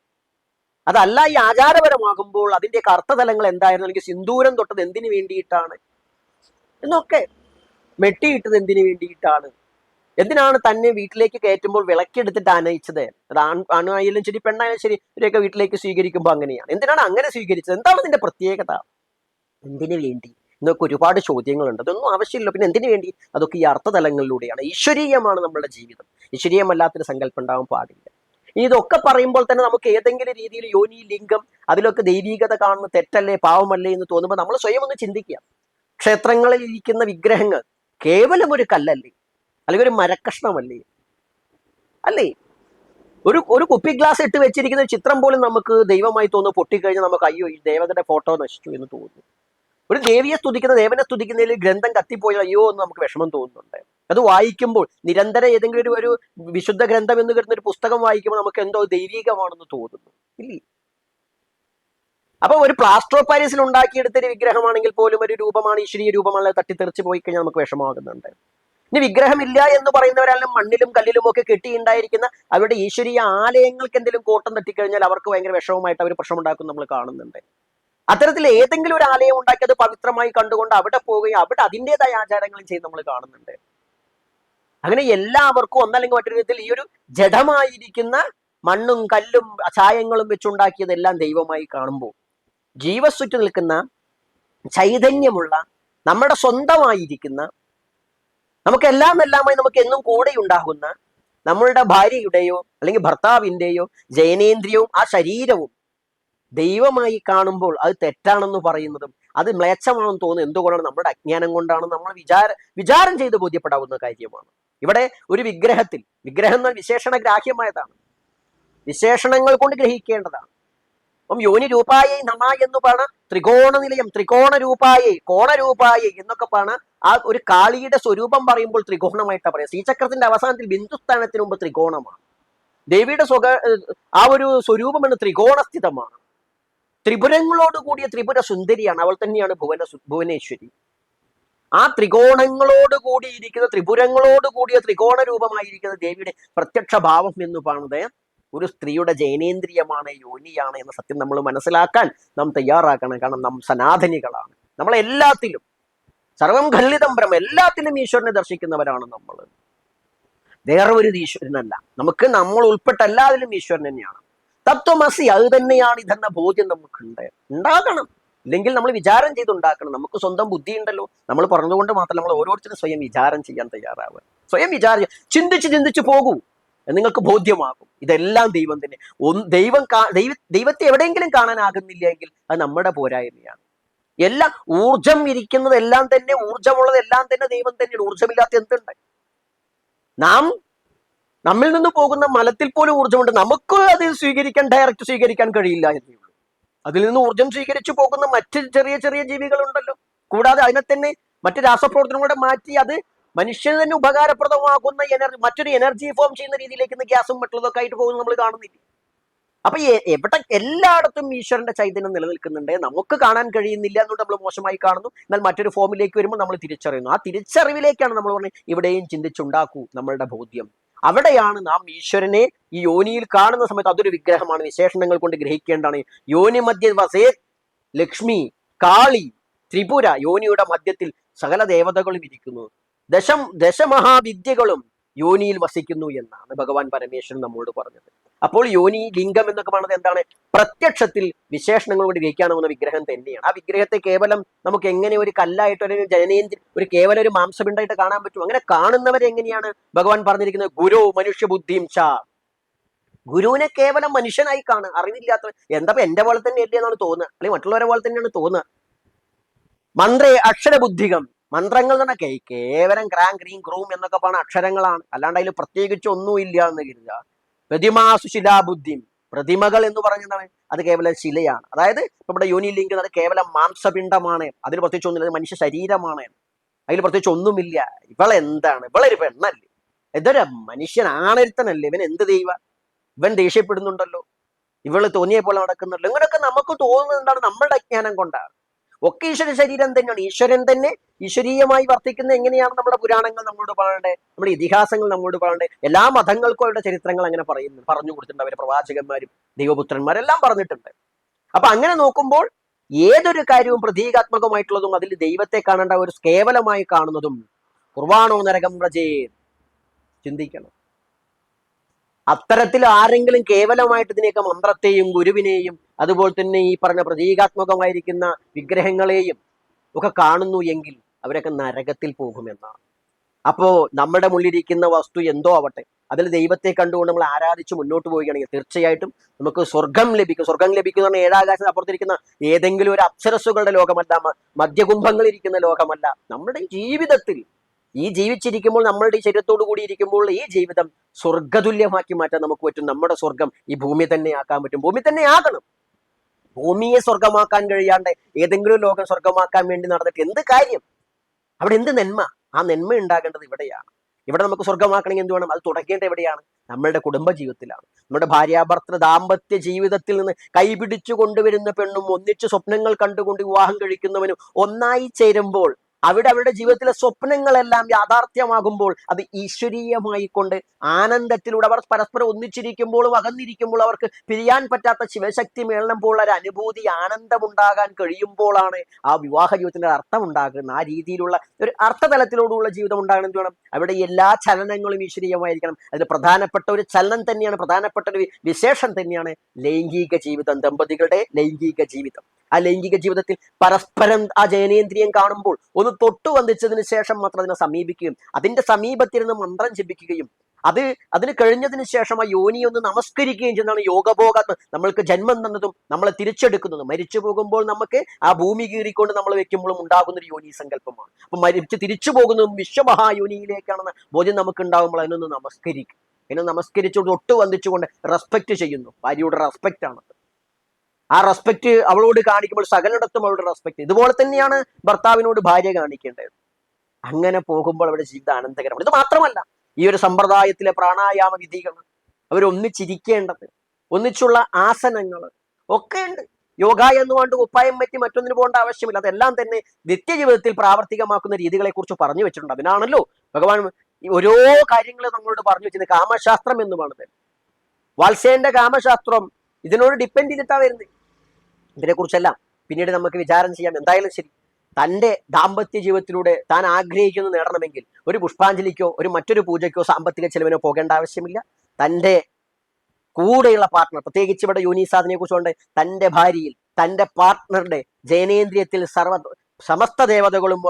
അതല്ല ഈ ആചാരപരമാകുമ്പോൾ അതിന്റെ അർത്ഥതലങ്ങൾ എന്തായിരുന്നു? അല്ലെങ്കിൽ സിന്ദൂരം തൊട്ടത് എന്തിനു വേണ്ടിയിട്ടാണ്? എന്നൊക്കെ മെട്ടിയിട്ടത് എന്തിനു വേണ്ടിയിട്ടാണ്? എന്തിനാണ് തന്നെ വീട്ടിലേക്ക് കയറ്റുമ്പോൾ വിളക്കെടുത്തിട്ട് ആനയിച്ചത്? അത് ആൺ ആണായാലും ശരി പെണ്ണായാലും ശരി ഇവരെയൊക്കെ വീട്ടിലേക്ക് സ്വീകരിക്കുമ്പോൾ അങ്ങനെയാണ്. എന്തിനാണ് അങ്ങനെ സ്വീകരിച്ചത്? എന്താണ് ഇതിന്റെ പ്രത്യേകത? എന്തിനു വേണ്ടി? എന്നൊക്കെ ഒരുപാട് ചോദ്യങ്ങളുണ്ട്. അതൊന്നും ആവശ്യമില്ല. പിന്നെ എന്തിനു വേണ്ടി? അതൊക്കെ ഈ അർത്ഥതലങ്ങളിലൂടെയാണ്. ഈശ്വരീയമാണ് നമ്മുടെ ജീവിതം. ഈശ്വരീയമല്ലാത്തൊരു സങ്കല്പം ഉണ്ടാവാൻ പാടില്ല. ഇതൊക്കെ പറയുമ്പോൾ തന്നെ നമുക്ക് ഏതെങ്കിലും രീതിയിൽ യോനി ലിംഗം അതിലൊക്കെ ദൈവീകത കാണുന്ന തെറ്റല്ലേ പാവമല്ലേ എന്ന് തോന്നുമ്പോൾ നമ്മൾ സ്വയം ഒന്ന് ചിന്തിക്കുക. ക്ഷേത്രങ്ങളിൽ ഇരിക്കുന്ന വിഗ്രഹങ്ങൾ കേവലം ഒരു കല്ലല്ലേ. അല്ലെങ്കിൽ ഒരു മരക്കഷ്ണമല്ലേ? അല്ലേ? ഒരു ഒരു കുപ്പി ഗ്ലാസ് ഇട്ട് വെച്ചിരിക്കുന്ന ചിത്രം പോലും നമുക്ക് ദൈവമായി തോന്നുന്നു പൊട്ടിക്കഴിഞ്ഞാൽ നമുക്ക് അയ്യോ ഈ ദേവതയുടെ ഫോട്ടോ നശിച്ചു എന്ന് തോന്നുന്നു. ഒരു ദേവിയെ സ്തുതിക്കുന്ന ദേവനെ സ്തുതിക്കുന്നതിൽ ഗ്രന്ഥം കത്തിപ്പോയാൽ അയ്യോ എന്ന് നമുക്ക് വിഷമം തോന്നുന്നുണ്ട്. അത് വായിക്കുമ്പോൾ നിരന്തരം ഏതെങ്കിലും ഒരു ഒരു വിശുദ്ധ ഗ്രന്ഥം എന്ന് കരുതുന്ന ഒരു പുസ്തകം വായിക്കുമ്പോൾ നമുക്ക് എന്തോ ദൈവികമാണെന്ന് തോന്നുന്നു. ഇല്ലേ? അപ്പൊ ഒരു പ്ലാസ്റ്റർ ഓഫ് പാരീസിൽ ഉണ്ടാക്കിയെടുത്തൊരു വിഗ്രഹമാണെങ്കിൽ പോലും ഒരു രൂപമാണ് ഈശ്വരീയ രൂപമാണ് തട്ടിത്തെറിച്ച് പോയി കഴിഞ്ഞാൽ നമുക്ക് വിഷമമാകുന്നുണ്ട്. ഇനി വിഗ്രഹമില്ല എന്ന് പറയുന്നവരെല്ലാം മണ്ണിലും കല്ലിലും ഒക്കെ കെട്ടിയുണ്ടായിരിക്കുന്ന അവരുടെ ഈശ്വരീയ ആലയങ്ങൾക്ക് എന്തെങ്കിലും കോട്ടം തട്ടിക്കഴിഞ്ഞാൽ അവർക്ക് ഭയങ്കര വിഷമമായിട്ട് അവർ പ്രശ്നമുണ്ടാക്കും നമ്മൾ കാണുന്നുണ്ട്. അത്തരത്തിൽ ഏതെങ്കിലും ഒരു ആലയം ഉണ്ടാക്കി അത് പവിത്രമായി കണ്ടുകൊണ്ട് അവിടെ പോവുകയും അവിടെ അതിന്റെതായ ആചാരങ്ങളും ചെയ്ത് നമ്മൾ കാണുന്നുണ്ട്. അങ്ങനെ എല്ലാവർക്കും ഒന്നല്ലെങ്കിൽ മറ്റൊരു വിധത്തിൽ ഈ ഒരു ജഡമായിരിക്കുന്ന മണ്ണും കല്ലും ചായങ്ങളും വെച്ചുണ്ടാക്കിയതെല്ലാം ദൈവമായി കാണുമ്പോൾ ജീവസ്സുറ്റ് നിൽക്കുന്ന ചൈതന്യമുള്ള നമ്മുടെ സ്വന്തമായിരിക്കുന്ന നമുക്കെല്ലാം എല്ലാമായി നമുക്ക് എന്നും കൂടെ ഉണ്ടാകുന്ന നമ്മളുടെ ഭാര്യയുടെയോ അല്ലെങ്കിൽ ഭർത്താവിന്റെയോ ജയനേന്ദ്രിയവും ആ ശരീരവും ദൈവമായി കാണുമ്പോൾ അത് തെറ്റാണെന്ന് പറയുന്നതും അത് മ്ലേച്ഛമാണെന്ന് തോന്നുന്നത് എന്തുകൊണ്ടാണ്? നമ്മുടെ അജ്ഞാനം കൊണ്ടാണ് നമ്മൾ വിചാര വിചാരം ചെയ്ത് ബോധ്യപ്പെടാവുന്ന കാര്യമാണ്. ഇവിടെ ഒരു വിഗ്രഹത്തിൽ വിഗ്രഹം എന്നാൽ വിശേഷണ ഗ്രാഹ്യമായതാണ്. വിശേഷണങ്ങൾ കൊണ്ട് ഗ്രഹിക്കേണ്ടതാണ്. അപ്പം യോനി രൂപായേ നമ എന്ന് പറഞ്ഞ ത്രികോണ നിലയം ത്രികോണ രൂപായേ കോണരൂപായേ എന്നൊക്കെ പറഞ്ഞ ആ ഒരു കാളിയുടെ സ്വരൂപം പറയുമ്പോൾ ത്രികോണമായിട്ടാണ് പറയാം ശ്രീചക്രത്തിന്റെ അവസാനത്തിൽ ബിന്ദുസ്ഥാനത്തിന് മുമ്പ് ത്രികോണമാണ്. ദേവിയുടെ സ്വക ആ ഒരു സ്വരൂപം എന്ന് ത്രികോണസ്ഥിതമാണ്. ത്രിപുരങ്ങളോട് കൂടിയ ത്രിപുര സുന്ദരിയാണ് അവൾ തന്നെയാണ് ഭുവന ഭുവനേശ്വരി. ആ ത്രികോണങ്ങളോട് കൂടിയിരിക്കുന്ന ത്രിപുരങ്ങളോട് കൂടിയ ത്രികോണ രൂപമായിരിക്കുന്ന ദേവിയുടെ പ്രത്യക്ഷ ഭാവം എന്ന് പറയുന്നത് ഒരു സ്ത്രീയുടെ ജൈനേന്ദ്രിയമാണ് യോനിയാണ് എന്ന സത്യം നമ്മൾ മനസ്സിലാക്കാൻ നാം തയ്യാറാക്കണം കാരണം നാം സനാതനികളാണ്. നമ്മൾ എല്ലാത്തിലും സർവം ഖല്ലിതം ബ്രഹ്മ എല്ലാത്തിലും ഈശ്വരനെ ദർശിക്കുന്നവരാണ് നമ്മൾ. വേറെ ഒരു ഈശ്വരനല്ല. നമുക്ക് നമ്മൾ ഉൾപ്പെട്ട എല്ലാത്തിലും ഈശ്വരൻ തന്നെയാണ്. തത്വമസി അത് തന്നെയാണ് ഇതെന്ന ബോധ്യം നമുക്കുണ്ട്. ഉണ്ടാകണം. ഇല്ലെങ്കിൽ നമ്മൾ വിചാരം ചെയ്തുണ്ടാക്കണം. നമുക്ക് സ്വന്തം ബുദ്ധി ഉണ്ടല്ലോ. നമ്മൾ പറഞ്ഞതുകൊണ്ട് മാത്രം നമ്മൾ ഓരോരുത്തരും സ്വയം വിചാരം ചെയ്യാൻ തയ്യാറാവുക. സ്വയം വിചാരം ചിന്തിച്ച് ചിന്തിച്ച് പോകൂ. നിങ്ങൾക്ക് ബോധ്യമാകും. ഇതെല്ലാം ദൈവം തന്നെ. ദൈവം ദൈവ ദൈവത്തെ എവിടെയെങ്കിലും കാണാനാകുന്നില്ല എങ്കിൽ അത് നമ്മുടെ പോരായ്മയാണ്. എല്ലാം ഊർജം ഇരിക്കുന്നത് എല്ലാം തന്നെ ഊർജമുള്ളത് എല്ലാം തന്നെ ദൈവം തന്നെയാണ്. ഊർജമില്ലാത്ത എന്തുണ്ട്? നാം നമ്മിൽ നിന്ന് പോകുന്ന മലത്തിൽ പോലും ഊർജമുണ്ട്. നമുക്ക് അത് സ്വീകരിക്കാൻ ഡയറക്റ്റ് സ്വീകരിക്കാൻ കഴിയില്ല എന്നേ ഉള്ളൂ. അതിൽ നിന്ന് ഊർജം സ്വീകരിച്ചു പോകുന്ന മറ്റ് ചെറിയ ചെറിയ ജീവികളുണ്ടല്ലോ. കൂടാതെ അതിനെ തന്നെ മറ്റ് രാസപ്രവർത്തനങ്ങളുടെ മാറ്റി അത് മനുഷ്യന് തന്നെ ഉപകാരപ്രദമാകുന്ന എനർജി മറ്റൊരു എനർജി ഫോം ചെയ്യുന്ന രീതിയിലേക്ക് ഇന്ന് ഗ്യാസും മറ്റുള്ളതൊക്കെ ആയിട്ട് പോകുന്നത് നമ്മൾ കാണുന്നില്ല. അപ്പൊ എവിടെ എല്ലായിടത്തും ഈശ്വരന്റെ ചൈതന്യം നിലനിൽക്കുന്നുണ്ട്? നമുക്ക് കാണാൻ കഴിയുന്നില്ല എന്നുകൊണ്ട് നമ്മൾ മോശമായി കാണുന്നു. എന്നാൽ മറ്റൊരു ഫോമിലേക്ക് വരുമ്പോൾ നമ്മൾ തിരിച്ചറിയുന്നു. ആ തിരിച്ചറിവിലേക്കാണ് നമ്മൾ പറഞ്ഞത് ഇവിടെയും ചിന്തിച്ചുണ്ടാക്കൂ നമ്മളുടെ ബോധ്യം. അവിടെയാണ് നാം ഈശ്വരനെ ഈ യോനിയിൽ കാണുന്ന സമയത്ത് അതൊരു വിഗ്രഹമാണ്. വിശേഷണങ്ങൾ കൊണ്ട് ഗ്രഹിക്കേണ്ടതാണ്. യോനി മധ്യ വസേ ലക്ഷ്മി കാളി ത്രിപുര യോനിയുടെ മധ്യത്തിൽ സകല ദേവതകളും ഇരിക്കുന്നു. ദശം ദശമഹാവിദ്യകളും യോനിയിൽ വസിക്കുന്നു എന്നാണ് ഭഗവാൻ പരമേശ്വരൻ നമ്മോട് പറഞ്ഞത്. അപ്പോൾ യോനി ലിംഗം എന്നൊക്കെ പറയുന്നത് എന്താണ്? പ്രത്യക്ഷത്തിൽ വിശേഷണങ്ങൾ കൊണ്ട് ഗ്രഹിക്കാനാവുന്ന വിഗ്രഹം തന്നെയാണ്. ആ വിഗ്രഹത്തെ കേവലം നമുക്ക് എങ്ങനെ ഒരു കല്ലായിട്ട് അല്ലെങ്കിൽ ജനനേന്ദ്ര ഒരു കേവലം ഒരു മാംസപിണ്ടായിട്ട് കാണാൻ പറ്റും? അങ്ങനെ കാണുന്നവരെ എങ്ങനെയാണ് ഭഗവാൻ പറഞ്ഞിരിക്കുന്നത്? ഗുരു മനുഷ്യ ബുദ്ധിം ച. ഗുരുവിനെ കേവലം മനുഷ്യനായി കാണുക. അറിവില്ലാത്തവൻ. എന്താ എന്റെ പോലെ തന്നെ അല്ലേ എന്നാണ് തോന്നുക. അല്ലെങ്കിൽ മറ്റുള്ളവരെ പോലെ തന്നെയാണ് തോന്നുക. മന്ത്രേ അക്ഷരബുദ്ധികം. മന്ത്രങ്ങൾ തന്നെ കേവലം ഗ്രാം ക്രീം ക്രൂം എന്നൊക്കെ പറഞ്ഞ അക്ഷരങ്ങളാണ്. അല്ലാണ്ട് അതിൽ പ്രത്യേകിച്ച് ഒന്നുമില്ല എന്ന് കരുതുക. പ്രതിമാസു ശിലാബുദ്ധി. പ്രതിമകൾ എന്ന് പറഞ്ഞതാണ് അത് കേവലം ശിലയാണ്. അതായത് നമ്മുടെ യോനി ലിങ്ക് അത് കേവലം മാംസപിണ്ഡമാണ്. അതിൽ പ്രത്യേകിച്ച് ഒന്നുമില്ല മനുഷ്യ ശരീരമാണ്. അതിൽ പ്രത്യേകിച്ച് ഒന്നുമില്ല. ഇവൾ എന്താണ്? ഇവളൊരു പെണ്ണല്ലേ. ഇതൊരു മനുഷ്യൻ ആണരുത്തനല്ലേ ഇവൻ എന്ത് ദൈവ? ഇവൻ ദേഷ്യപ്പെടുന്നുണ്ടല്ലോ. ഇവൾ തോന്നിയ പോലെ നടക്കുന്നുണ്ടല്ലോ. ഇങ്ങനെയൊക്കെ നമുക്ക് തോന്നുന്നുണ്ടാണ് നമ്മളുടെ അജ്ഞാനം കൊണ്ടാണ്. ഒക്കെ ഈശ്വര ശരീരം തന്നെയാണ്. ഈശ്വരൻ തന്നെ ഈശ്വരീയമായി വർത്തിക്കുന്ന എങ്ങനെയാണ് നമ്മുടെ പുരാണങ്ങൾ നമ്മളോട് പറയേണ്ടത് നമ്മുടെ ഇതിഹാസങ്ങൾ നമ്മളോട് പറയേണ്ടത് എല്ലാ മതങ്ങൾക്കും അവരുടെ ചരിത്രങ്ങൾ അങ്ങനെ പറയുന്നു പറഞ്ഞു കൊടുത്തിട്ടുണ്ട്. അവരുടെ പ്രവാചകന്മാരും ദൈവപുത്രന്മാരെല്ലാം പറഞ്ഞിട്ടുണ്ട്. അപ്പൊ അങ്ങനെ നോക്കുമ്പോൾ ഏതൊരു കാര്യവും പ്രതീകാത്മകമായിട്ടുള്ളതും അതിൽ ദൈവത്തെ കാണേണ്ട ഒരു കേവലമായി കാണുന്നതും കുർവാണോ നരകം പ്രജേ ചിന്തിക്കണം. അത്തരത്തിൽ ആരെങ്കിലും കേവലമായിട്ട് ഇതിനെയൊക്കെ മന്ത്രത്തെയും ഗുരുവിനെയും അതുപോലെ തന്നെ ഈ പറഞ്ഞ പ്രതീകാത്മകമായിരിക്കുന്ന വിഗ്രഹങ്ങളെയും ഒക്കെ കാണുന്നു എങ്കിൽ അവരൊക്കെ നരകത്തിൽ പോകുമെന്നാണ്. അപ്പോ നമ്മുടെ മുള്ളിരിക്കുന്ന വസ്തു എന്തോ ആവട്ടെ അതിൽ ദൈവത്തെ കണ്ടുകൊണ്ട് നമ്മൾ ആരാധിച്ച് മുന്നോട്ട് പോവുകയാണെങ്കിൽ തീർച്ചയായിട്ടും നമുക്ക് സ്വർഗം ലഭിക്കും. സ്വർഗം ലഭിക്കുന്ന പറഞ്ഞാൽ ഏഴാകാശം അപ്പുറത്തിരിക്കുന്ന ഏതെങ്കിലും ഒരു അപ്സരസ്സുകളുടെ ലോകമല്ല മദ്യകുംഭങ്ങൾ ഇരിക്കുന്ന ലോകമല്ല. നമ്മുടെ ജീവിതത്തിൽ ഈ ജീവിച്ചിരിക്കുമ്പോൾ നമ്മളുടെ ഈ ശരീരത്തോടു കൂടി ഇരിക്കുമ്പോൾ ഈ ജീവിതം സ്വർഗതുല്യമാക്കി മാറ്റാൻ നമുക്ക് പറ്റും. നമ്മുടെ സ്വർഗം ഈ ഭൂമി തന്നെ ആക്കാൻ പറ്റും. ഭൂമി തന്നെ ആകണം. ഭൂമിയെ സ്വർഗമാക്കാൻ കഴിയാണ്ട് ഏതെങ്കിലും ലോകം സ്വർഗമാക്കാൻ വേണ്ടി നടന്നിട്ട് എന്ത് കാര്യം? അവിടെ എന്ത് നന്മ? ആ നന്മ ഉണ്ടാകേണ്ടത് ഇവിടെയാണ്. ഇവിടെ നമുക്ക് സ്വർഗമാക്കണമെങ്കിൽ എന്ത് വേണം? അത് തുടങ്ങേണ്ടത് എവിടെയാണ്? നമ്മളുടെ കുടുംബ ജീവിതത്തിലാണ് നമ്മുടെ ഭാര്യാഭർത്തൃ ദാമ്പത്യ ജീവിതത്തിൽ നിന്ന് കൈപിടിച്ചു കൊണ്ടുവരുന്ന പെണ്ണും ഒന്നിച്ച് സ്വപ്നങ്ങൾ കണ്ടുകൊണ്ട് വിവാഹം കഴിക്കുന്നവനും ഒന്നായി ചേരുമ്പോൾ അവിടെ അവരുടെ ജീവിതത്തിലെ സ്വപ്നങ്ങളെല്ലാം യാഥാർത്ഥ്യമാകുമ്പോൾ അത് ഈശ്വരീയമായി കൊണ്ട് ആനന്ദത്തിലൂടെ അവർ പരസ്പരം ഒന്നിച്ചിരിക്കുമ്പോഴും അകന്നിരിക്കുമ്പോൾ അവർക്ക് പിരിയാൻ പറ്റാത്ത ശിവശക്തി മേളനം ഒരു അനുഭൂതി ആനന്ദമുണ്ടാകാൻ കഴിയുമ്പോഴാണ് ആ വിവാഹ ജീവിതത്തിന്റെ അർത്ഥം ഉണ്ടാകുന്നത് ആ രീതിയിലുള്ള ഒരു അർത്ഥതലത്തിലോടുള്ള ജീവിതം ഉണ്ടാകണം. എന്ത് വേണം അവിടെ എല്ലാ ചലനങ്ങളും ഈശ്വരീയമായിരിക്കണം. അതിൽ പ്രധാനപ്പെട്ട ഒരു ചലനം തന്നെയാണ് പ്രധാനപ്പെട്ട ഒരു വിശേഷം തന്നെയാണ് ലൈംഗിക ജീവിതം ദമ്പതികളുടെ ലൈംഗിക ജീവിതം. ആ ലൈംഗിക ജീവിതത്തിൽ പരസ്പരം ആ ജയനേന്ദ്രിയം കാണുമ്പോൾ ഒന്ന് തൊട്ടു വന്നിച്ചതിന് ശേഷം മാത്രം അതിനെ സമീപിക്കുകയും അതിന്റെ സമീപത്തിരുന്ന് മന്ത്രം ജപിക്കുകയും അത് അതിന് കഴിഞ്ഞതിന് ശേഷം ആ യോനി ഒന്ന് നമസ്കരിക്കുകയും ചെയ്യുന്നതാണ് യോഗഭോഗ നമ്മൾക്ക് ജന്മം തന്നതും നമ്മളെ തിരിച്ചെടുക്കുന്നതും. മരിച്ചു പോകുമ്പോൾ നമുക്ക് ആ ഭൂമി കീറിക്കൊണ്ട് നമ്മൾ വെക്കുമ്പോഴും ഉണ്ടാകുന്ന ഒരു യോനി സങ്കല്പമാണ്. അപ്പൊ മരിച്ച് തിരിച്ചു പോകുന്നതും വിശ്വമഹായോനിയിലേക്കാണെന്ന ബോധ്യം നമുക്ക് ഉണ്ടാകുമ്പോൾ അതിനൊന്ന് നമസ്കരിക്കും. അതിനെ നമസ്കരിച്ചുകൊണ്ട് ഒട്ട് വന്ദിച്ചുകൊണ്ട് റെസ്പെക്ട് ചെയ്യുന്നു. ഭാര്യയുടെ റെസ്പെക്റ്റ് ആണ്. ആ റെസ്പെക്ട് അവളോട് കാണിക്കുമ്പോൾ സകലിടത്തും അവളുടെ റെസ്പെക്ട് ഇതുപോലെ തന്നെയാണ് ഭർത്താവിനോട് ഭാര്യ കാണിക്കേണ്ടത്. അങ്ങനെ പോകുമ്പോൾ അവരുടെ ജീവിതം ആനന്ദകരമാണ്. ഇത് മാത്രമല്ല ഈ ഒരു സമ്പ്രദായത്തിലെ പ്രാണായാമ വിധികൾ അവർ ഒന്നിച്ചിരിക്കേണ്ടത് ഒന്നിച്ചുള്ള ആസനങ്ങൾ ഒക്കെ ഉണ്ട്. യോഗ എന്ന് കൊണ്ട് ഉപ്പായം പറ്റി മറ്റൊന്നിന് പോകേണ്ട ആവശ്യമില്ല. അതെല്ലാം തന്നെ നിത്യജീവിതത്തിൽ പ്രാവർത്തികമാക്കുന്ന രീതികളെ കുറിച്ച് പറഞ്ഞു വെച്ചിട്ടുണ്ട്. അതിനാണല്ലോ ഭഗവാൻ ഓരോ കാര്യങ്ങൾ നമ്മളോട് പറഞ്ഞു വെച്ചത് കാമശാസ്ത്രം എന്ന് പറയുന്നത് വാത്സ്യന്റെ കാമശാസ്ത്രം ഇതിനോട് ഡിപ്പെൻഡ് ചെയ്തിട്ടാ വരുന്നത്. ഇതിനെക്കുറിച്ചെല്ലാം പിന്നീട് നമുക്ക് വിചാരം ചെയ്യാം. എന്തായാലും ശരി തന്റെ ദാമ്പത്യ ജീവിതത്തിലൂടെ താൻ ആഗ്രഹിക്കുന്നത് നേടണമെങ്കിൽ ഒരു പുഷ്പാഞ്ജലിക്കോ ഒരു മറ്റൊരു പൂജയ്ക്കോ സാമ്പത്തിക ചെലവിനോ പോകേണ്ട ആവശ്യമില്ല. തന്റെ കൂടെയുള്ള പാർട്ട്ണർ പ്രത്യേകിച്ച് ഇവിടെ യൂനിസാദിനെ കുറിച്ചുകൊണ്ട് തന്റെ ഭാര്യയിൽ തന്റെ പാർട്ട്ണറുടെ ജനേന്ദ്രിയത്തിൽ സർവ സമസ്ത ദേവതകളും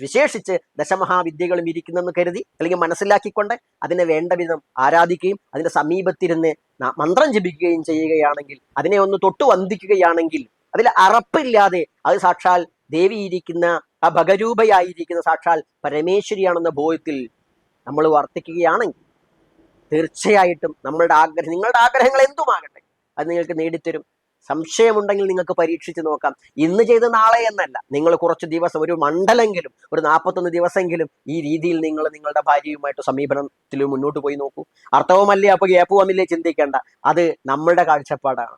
വിശേഷിച്ച് ദശമഹാവിദ്യകളും ഇരിക്കുന്നെന്ന് കരുതി അല്ലെങ്കിൽ മനസ്സിലാക്കിക്കൊണ്ട് അതിനെ വേണ്ട വിധം ആരാധിക്കുകയും അതിന്റെ സമീപത്തിരുന്ന് മന്ത്രം ജപിക്കുകയും ചെയ്യുകയാണെങ്കിൽ അതിനെ ഒന്ന് തൊട്ടു വന്ദിക്കുകയാണെങ്കിൽ അതിൽ അറപ്പില്ലാതെ അത് സാക്ഷാൽ ദേവിയിരിക്കുന്ന ആ ഭഗരൂപയായിരിക്കുന്ന സാക്ഷാൽ പരമേശ്വരിയാണെന്ന ബോധത്തിൽ നമ്മൾ വർത്തിക്കുകയാണെങ്കിൽ തീർച്ചയായിട്ടും നമ്മളുടെ ആഗ്രഹം നിങ്ങളുടെ ആഗ്രഹങ്ങൾ എന്തുമാകട്ടെ? അത് നിങ്ങൾക്ക് നേടിത്തരും. സംശയമുണ്ടെങ്കിൽ നിങ്ങൾക്ക് പരീക്ഷിച്ച് നോക്കാം. ഇന്ന് ചെയ്ത് നാളെ എന്നല്ല. നിങ്ങൾ കുറച്ച് ദിവസം ഒരു മണ്ഡലെങ്കിലും ഒരു നാൽപ്പത്തൊന്ന് ദിവസമെങ്കിലും ഈ രീതിയിൽ നിങ്ങൾ നിങ്ങളുടെ ഭാര്യയുമായിട്ട് സമീപനത്തിൽ മുന്നോട്ട് പോയി നോക്കൂ. അർത്ഥവുമല്ലേ? അപ്പൊ ഗ്യാപ്പ് വന്നില്ലേ? ചിന്തിക്കേണ്ട. അത് നമ്മളുടെ കാഴ്ചപ്പാടാണ്.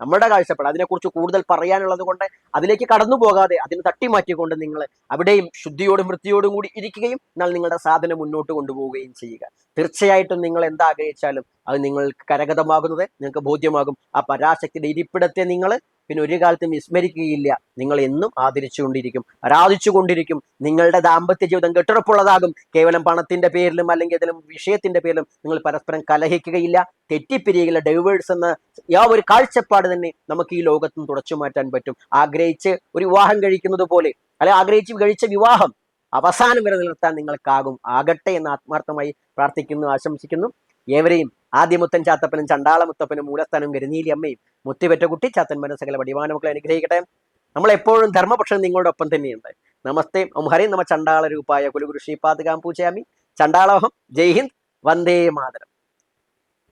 നമ്മുടെ കാഴ്ചപ്പാട്. അതിനെക്കുറിച്ച് കൂടുതൽ പറയാനുള്ളത് കൊണ്ട് അതിലേക്ക് കടന്നു പോകാതെ അതിന് തട്ടി മാറ്റിക്കൊണ്ട് നിങ്ങൾ അവിടെയും ശുദ്ധിയോടും വൃത്തിയോടും കൂടി ഇരിക്കുകയും എന്നാൽ നിങ്ങളുടെ സാധനം മുന്നോട്ട് കൊണ്ടുപോവുകയും ചെയ്യുക. തീർച്ചയായിട്ടും നിങ്ങൾ എന്താഗ്രഹിച്ചാലും അത് നിങ്ങൾക്ക് കരഗതമാകുന്നത് നിങ്ങൾക്ക് ബോധ്യമാകും. ആ പരാശക്തിയുടെ ഇരിപ്പിടത്തെ നിങ്ങൾ പിന്നെ ഒരു കാലത്തും വിസ്മരിക്കുകയില്ല. നിങ്ങൾ എന്നും ആദരിച്ചുകൊണ്ടിരിക്കും ആരാധിച്ചുകൊണ്ടിരിക്കും. നിങ്ങളുടെ ദാമ്പത്യ ജീവിതം കെട്ടുറപ്പുള്ളതാകും. കേവലം പണത്തിന്റെ പേരിലും അല്ലെങ്കിൽ ഏതെങ്കിലും വിഷയത്തിന്റെ പേരിലും നിങ്ങൾ പരസ്പരം കലഹിക്കുകയില്ല. തെറ്റിപ്പിരിയുകയില്ല ഡൈവേഴ്സ് എന്ന ആ ഒരു കാഴ്ചപ്പാട് തന്നെ നമുക്ക് ഈ ലോകത്തും തുടച്ചു മാറ്റാൻ പറ്റും. ആഗ്രഹിച്ച് ഒരു വിവാഹം കഴിക്കുന്നത് പോലെ അല്ലെ ആഗ്രഹിച്ച് കഴിച്ച വിവാഹം അവസാനം വരെ നിലനിർത്താൻ നിങ്ങൾക്കാകും. ആകട്ടെ എന്ന് ആത്മാർത്ഥമായി പ്രാർത്ഥിക്കുന്നു ആശംസിക്കുന്നു. ഏവരെയും ആദ്യമുത്തൻ ചാത്തപ്പനും ചണ്ടാള മുത്തപ്പനും മൂലസ്ഥാനവും കരുനീലി അമ്മയും മുത്തിപെറ്റ കുട്ടി ചാത്തന്മാരും സകല വടിവാന മക്കളെ അനുഗ്രഹിക്കട്ടെ. നമ്മൾ എപ്പോഴും ധർമ്മപക്ഷം നിങ്ങളുടെ ഒപ്പം തന്നെയുണ്ട്. നമസ്തേ ഓം ഹരി നമ ചണ്ടാള രൂപായ കുലുഗുരു ശ്രീപാദകാം പൂജയാമി ചണ്ടാളോഹം. ജയ് ഹിന്ദ്. വന്ദേ മാതരം.